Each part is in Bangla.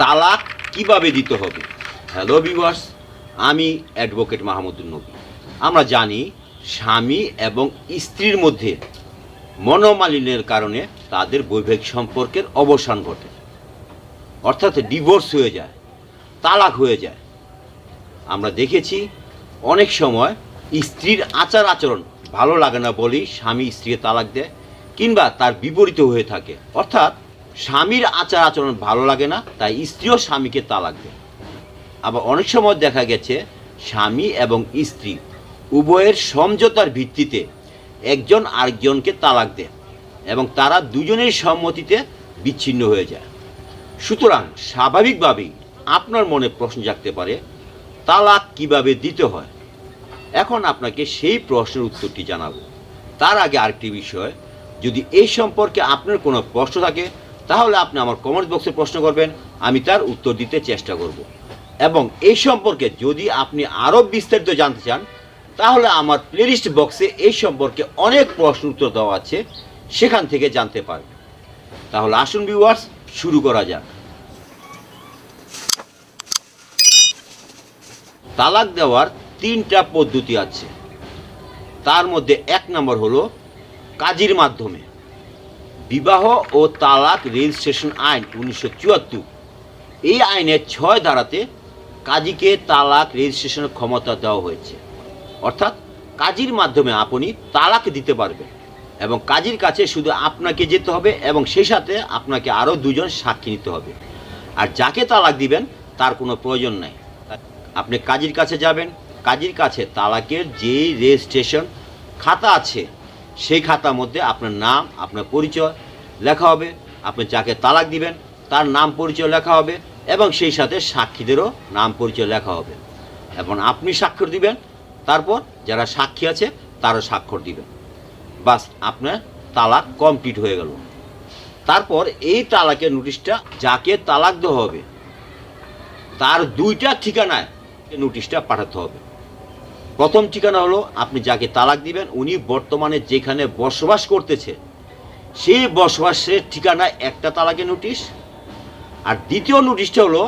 তালাক কীভাবে দিতে হবে? হ্যালো ভিউয়ার্স আমি অ্যাডভোকেট মাহমুদুল নবী। আমরা জানি স্বামী এবং স্ত্রীর মধ্যে মনোমালিন্যের কারণে তাদের বৈবাহিক সম্পর্কের অবসান ঘটে। অর্থাৎ ডিভোর্স হয়ে যায়, তালাক হয়ে যায়। আমরা দেখেছি অনেক সময় স্ত্রীর আচার আচরণ ভালো লাগে না বলেই স্বামী স্ত্রীকে তালাক দেয় কিংবা তার বিপরীত হয়ে থাকে। অর্থাৎ স্বামীর আচার আচরণ ভালো লাগে না, তাই স্ত্রীও স্বামীকে তালাক দেয়। আবার অনেক সময় দেখা গেছে, স্বামী এবং স্ত্রী উভয়ের সমঝোতার ভিত্তিতে একজন আরেকজনকে তালাক দেয় এবং তারা দুজনের সম্মতিতে বিচ্ছিন্ন হয়ে যায়। সুতরাং স্বাভাবিকভাবেই আপনার মনে প্রশ্ন জাগতে পারে, তালাক কীভাবে দিতে হয়? এখন আপনাকে সেই প্রশ্নের উত্তরটি জানাব। তার আগে আরেকটি বিষয়, যদি এই সম্পর্কে আপনার কোনো প্রশ্ন থাকে তাহলে আপনি আমার কমেন্ট বক্সে প্রশ্ন করবেন, আমি তার উত্তর দিতে চেষ্টা করব। এবং এই সম্পর্কে যদি আপনি আরও বিস্তারিত জানতে চান, তাহলে আমার প্লেলিস্ট বক্সে এই সম্পর্কে অনেক প্রশ্ন উত্তর দেওয়া আছে, সেখান থেকে জানতে পারবেন। তাহলে আসুন ভিউয়ার্স শুরু করা যাক। তালাক দেওয়ার তিনটা পদ্ধতি আছে। তার মধ্যে এক নম্বর হলো কাজীর মাধ্যমে। বিবাহ ও তালাক রেজিস্ট্রেশন আইন উনিশশো চুয়াত্তর। এই আইনের ছয় ধারাতে কাজীকে তালাক রেজিস্ট্রেশনের ক্ষমতা দেওয়া হয়েছে। অর্থাৎ কাজীর মাধ্যমে আপনি তালাক দিতে পারবেন এবং কাজীর কাছে শুধু আপনাকে যেতে হবে এবং সেই সাথে আপনাকে আরও দুজন সাক্ষী নিতে হবে। আর যাকে তালাক দিবেন, তার কোনো প্রয়োজন নাই। আপনি কাজীর কাছে যাবেন, কাজীর কাছে তালাকের যে রেজিস্ট্রেশন খাতা আছে সেই খাতার মধ্যে আপনার নাম, আপনার পরিচয় লেখা হবে। আপনি যাকে তালাক দিবেন, তার নাম পরিচয় লেখা হবে এবং সেই সাথে সাক্ষীদেরও নাম পরিচয় লেখা হবে। এবং আপনি স্বাক্ষর দিবেন, তারপর যারা সাক্ষী আছে, তারও স্বাক্ষর দিবেন। বাস, আপনার তালাক কমপ্লিট হয়ে গেল। তারপর এই তালাকের নোটিশটা যাকে তালাক দেওয়া হবে, তার দুইটা ঠিকানায় নোটিশটা পাঠাতে হবে। প্রথম ঠিকানা হলো, আপনি যাকে তালাক দিবেন, উনি বর্তমানে যেখানে বসবাস করতেছে, সেই বসবাসের ঠিকানায় একটা তালাকের নোটিশ। আর দ্বিতীয় নোটিশটা হলো,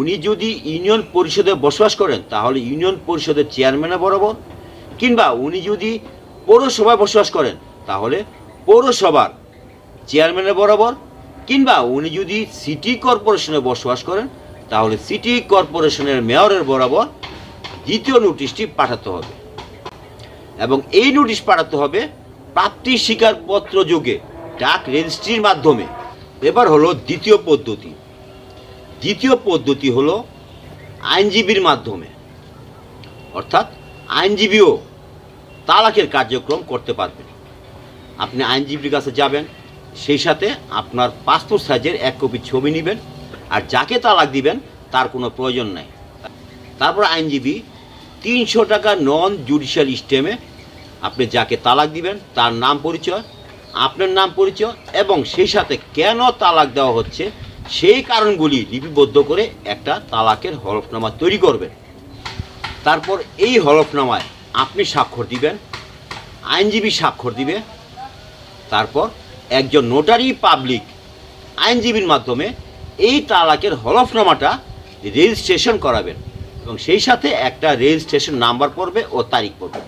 উনি যদি ইউনিয়ন পরিষদে বসবাস করেন, তাহলে ইউনিয়ন পরিষদের চেয়ারম্যানের বরাবর, কিংবা উনি যদি পৌরসভায় বসবাস করেন, তাহলে পৌরসভার চেয়ারম্যানের বরাবর, কিংবা উনি যদি সিটি কর্পোরেশনে বসবাস করেন, তাহলে সিটি কর্পোরেশনের মেয়রের বরাবর দ্বিতীয় নোটিশটি পাঠাতে হবে। এবং এই নোটিশ পাঠাতে হবে প্রাপ্তি স্বীকারপত্র যোগে ডাক রেজিস্ট্রির মাধ্যমে। এবার হলো দ্বিতীয় পদ্ধতি। দ্বিতীয় পদ্ধতি হলো আইনজীবীর মাধ্যমে। অর্থাৎ আইনজীবীও তালাকের কার্যক্রম করতে পারবেন। আপনি আইনজীবীর কাছে যাবেন, সেই সাথে আপনার পাসপোর্ট সাইজের এক কপি ছবি নেবেন, আর যাকে তালাক দিবেন, তার কোনো প্রয়োজন নাই। তারপর আইনজীবী, তিনশো টাকা নন জুডিশিয়াল স্টেমে আপনি যাকে তালাক দিবেন, তার নাম পরিচয়, আপনার নাম পরিচয় এবং সেই সাথে কেন তালাক দেওয়া হচ্ছে, সেই কারণগুলি লিপিবদ্ধ করে একটা তালাকের হলফনামা তৈরি করবেন। তারপর এই হলফনামায় আপনি স্বাক্ষর দিবেন, আইনজীবী স্বাক্ষর দিবে, তারপর একজন নোটারি পাবলিক আইনজীবীর মাধ্যমে এই তালাকের হলফনামাটা রেজিস্ট্রেশন করাবেন। এবং সেই সাথে একটা রেজিস্ট্রেশন নাম্বার পড়বে ও তারিখ পড়বে।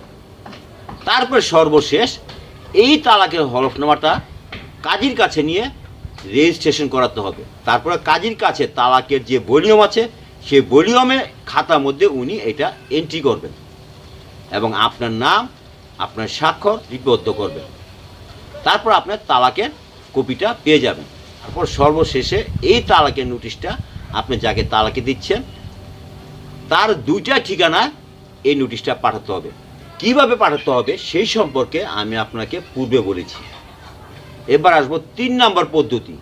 তারপর সর্বশেষ এই তালাকের হলফনামাটা কাজীর কাছে নিয়ে রেজিস্ট্রেশন করাতে হবে। তারপরে কাজীর কাছে তালাকের যে ভলিউম আছে সেই ভলিউমে খাতার মধ্যে উনি এটা এন্ট্রি করবেন এবং আপনার নাম, আপনার স্বাক্ষর লিপিবদ্ধ করবেন। তারপর আপনার তালাকের কপিটা পেয়ে যাবেন। তারপর সর্বশেষে এই তালাকের নোটিশটা আপনি যাকে তালাকে দিচ্ছেন তার দুইটা ঠিকানায় এই নোটিশটা পাঠাতে হবে। কীভাবে পাঠাতে হবে সেই সম্পর্কে আমি আপনাকে পূর্বে বলেছি। এবার আসব তিন নম্বর পদ্ধতি।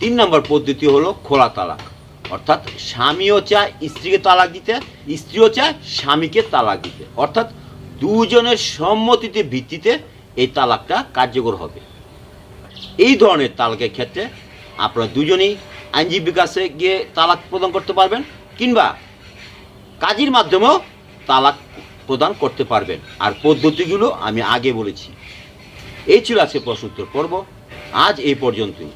তিন নম্বর পদ্ধতি হলো খোলা তালাক। অর্থাৎ স্বামীও চায় স্ত্রীকে তালাক দিতে, স্ত্রীও চায় স্বামীকে তালাক দিতে। অর্থাৎ দুজনের সম্মতিতে ভিত্তিতে এই তালাকটা কার্যকর হবে। এই ধরনের তালাকের ক্ষেত্রে আপনারা দুজনেই আইনজীবীর কাছে গিয়ে তালাক প্রদান করতে পারবেন, কিংবা কাজীর মাধ্যমেও তালাক প্রদান করতে পারবেন। আর পদ্ধতিগুলো আমি আগে বলেছি। এই ছিল আজকে প্রশ্নোত্তর পর্ব। আজ এই পর্যন্তই।